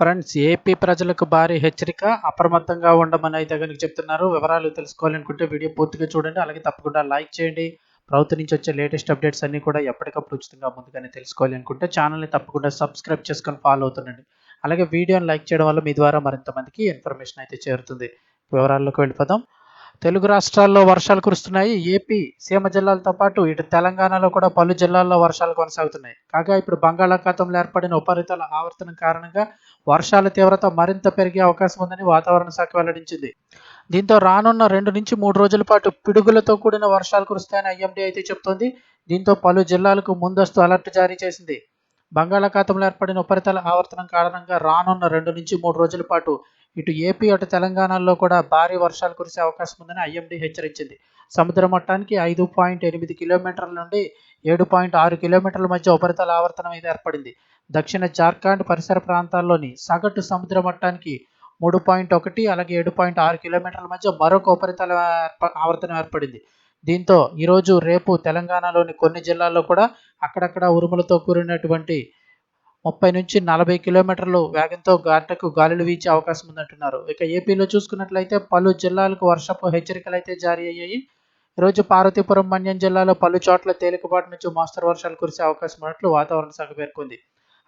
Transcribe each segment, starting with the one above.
Friends AP ప్రజలకు భారీ హెచ్చరిక అప్రమత్తంగా ఉండమని అయితే కనుక చెప్తున్నారు. వివరాలు తెలుసుకోవాలనుకుంటే వీడియో పూర్తిగా చూడండి. అలాగే తప్పకుండా లైక్ చేయండి. ప్రభుత్వం నుంచి వచ్చే లేటెస్ట్ అప్డేట్స్ అన్ని కూడా ఎప్పటికప్పుడు ఉచితంగా ముందుగానే తెలుసుకోవాలి అనుకుంటే ఛానల్ని తప్పకుండా సబ్స్క్రైబ్ చేసుకొని ఫాలో అవుతుండండి. అలాగే వీడియోని లైక్ చేయడం వల్ల మీ ద్వారా మరింత మందికి ఇన్ఫర్మేషన్ అయితే చేరుతుంది. వివరాల్లోకి వెళ్ళిపోదాం. తెలుగు రాష్ట్రాల్లో వర్షాలు కురుస్తున్నాయి. ఏపీ సీమ జిల్లాలతో పాటు ఇటు తెలంగాణలో కూడా పలు జిల్లాల్లో వర్షాలు కొనసాగుతున్నాయి. కాగా ఇప్పుడు బంగాళాఖాతంలో ఏర్పడిన ఉపరితల ఆవర్తనం కారణంగా వర్షాల తీవ్రత మరింత పెరిగే అవకాశం ఉందని వాతావరణ శాఖ వెల్లడించింది. దీంతో రానున్న రెండు నుంచి మూడు రోజుల పాటు పిడుగులతో కూడిన వర్షాలు కురుస్తాయని ఐఎండీ అయితే చెబుతోంది దీంతో పలు జిల్లాలకు ముందస్తు అలర్ట్ జారీ చేసింది. బంగాళాఖాతంలో ఏర్పడిన ఉపరితల ఆవర్తనం కారణంగా రానున్న రెండు నుంచి మూడు రోజుల పాటు ఇటు ఏపీ అటు తెలంగాణలో కూడా భారీ వర్షాలు కురిసే అవకాశం ఉందని ఐఎండీ హెచ్చరించింది. సముద్ర మట్టానికి ఐదు పాయింట్ ఎనిమిది కిలోమీటర్ల నుండి ఏడు పాయింట్ ఆరు కిలోమీటర్ల మధ్య ఉపరితల ఆవర్తనం ఇది ఏర్పడింది. దక్షిణ జార్ఖండ్ పరిసర ప్రాంతాల్లోని సగటు సముద్ర మట్టానికి మూడు పాయింట్ ఒకటి అలాగే ఏడు పాయింట్ ఆరు కిలోమీటర్ల మధ్య మరొక ఉపరితల ఆవర్తనం ఏర్పడింది. దీంతో ఈరోజు రేపు తెలంగాణలోని కొన్ని జిల్లాల్లో కూడా అక్కడక్కడ ఉరుములతో కూడినటువంటి ముప్పై నుంచి నలభై కిలోమీటర్లు వేగంతో గంటకు గాలులు వీచే అవకాశం ఉందంటున్నారు. ఇక ఏపీలో చూసుకున్నట్లయితే పలు జిల్లాలకు వర్షపు హెచ్చరికలు అయితే జారీ అయ్యాయి. ఈరోజు పార్వతీపురం మన్యం జిల్లాలో పలు చోట్ల తేలికపాటి నుంచి మోస్తరు వర్షాలు కురిసే అవకాశం ఉన్నట్లు వాతావరణ శాఖ పేర్కొంది.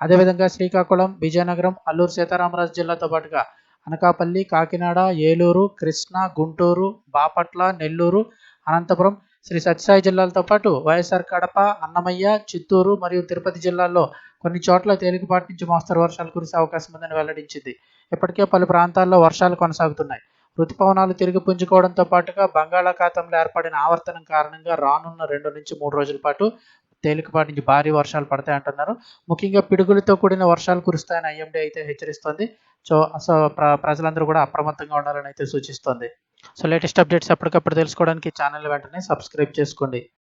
అదేవిధంగా శ్రీకాకుళం విజయనగరం అల్లూరు సీతారామరాజు జిల్లాతో పాటుగా అనకాపల్లి కాకినాడ ఏలూరు కృష్ణా గుంటూరు బాపట్ల నెల్లూరు అనంతపురం శ్రీ సత్యసాయి జిల్లాలతో పాటు వైఎస్ఆర్ కడప అన్నమయ్య చిత్తూరు మరియు తిరుపతి జిల్లాల్లో కొన్ని చోట్ల తేలికపాటి నుంచి మోస్తరు వర్షాలు కురిసే అవకాశం ఉందని వెల్లడించింది. ఇప్పటికే పలు ప్రాంతాల్లో వర్షాలు కొనసాగుతున్నాయి. ఋతుపవనాలు తిరిగి పుంజుకోవడంతో పాటుగా బంగాళాఖాతంలో ఏర్పడిన ఆవర్తనం కారణంగా రానున్న రెండు నుంచి మూడు రోజుల పాటు తేలికపాటి నుంచి భారీ వర్షాలు పడతాయి అంటున్నారు. ముఖ్యంగా పిడుగులతో కూడిన వర్షాలు కురుస్తాయని ఐఎండీ అయితే హెచ్చరిస్తోంది. సో సో ప్ర ప్రజలందరూ కూడా అప్రమత్తంగా ఉండాలని అయితే సూచిస్తోంది. సో లేటెస్ట్ అప్డేట్స్ ఎప్పటికప్పుడు తెలుసుకోవడానికి ఛానల్ వెంటనే సబ్స్క్రైబ్ చేసుకోండి.